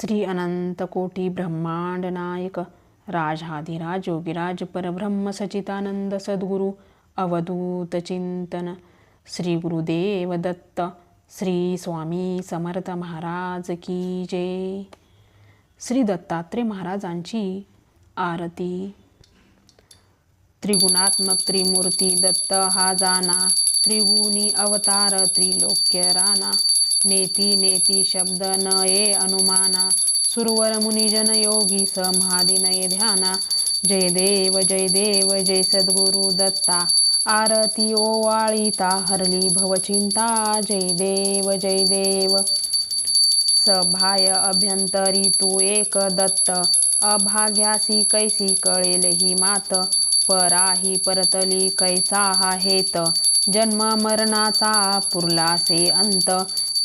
श्री अनंत कोटी ब्रह्मांड नायक राजाधिराज योगिराज परब्रह्म सचितानंद सद्गुरु अवधूत चिंतन श्री गुरुदेव दत्त श्री स्वामी समर्थ महाराज की जय। श्री दत्तात्रय महाराजांची आरती। त्रिगुणात्मक त्रिमूर्ती दत्त हा जाना त्रिगुणी अवतार त्रिलोक्य राणा नेती नेती शब्द न ये अनुमाना। सुरवर मुनिजन योगी स महादिनये ध्याना। जय देव जय देव जय सद्गुरु दत्ता। आरती ओवाळीता हरली भवचिंता जय देव जय देव। सभाय अभ्यंतरी तू एक दत्त। अभाग्यासी कैसी कळेल ही मात। पराही परतली कैसा हा हेत। जन्म मरणाचा पुरलासे अंत।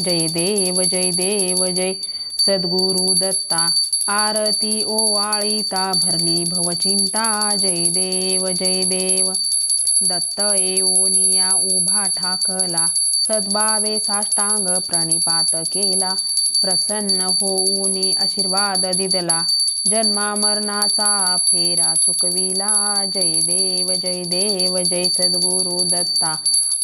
जय देव जय देव जय। सद्गुरु दत्ता आरती ओवाळीता भरली भवचिंता जय देव जय देव। दत्त एओनिया उभा ठाकला सद्भावे साष्टांग प्रणिपात केला प्रसन्न होऊनी आशीर्वाद दिदला जन्मा मरणाचा फेरा चुकविला जय देव जय देव जय सद्गुरु दत्ता।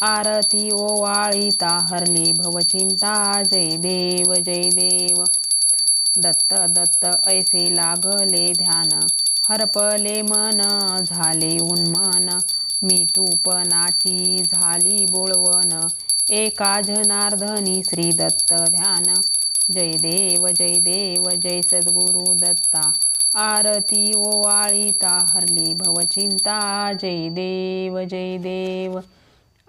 आरती ओवाळिता हरली भवचिंता जय देव जय देव. दत्त दत्त ऐसे लागले ध्यान हरपले मन झाले उन्मन. मी तूपनाची झाली बोळवण एका जनार्दनी श्री दत्त ध्यान. जय देव जय देव जय सद्गुरु दत्ता. आरती ओवाळिता हरली भवचिंता जय देव जय देव.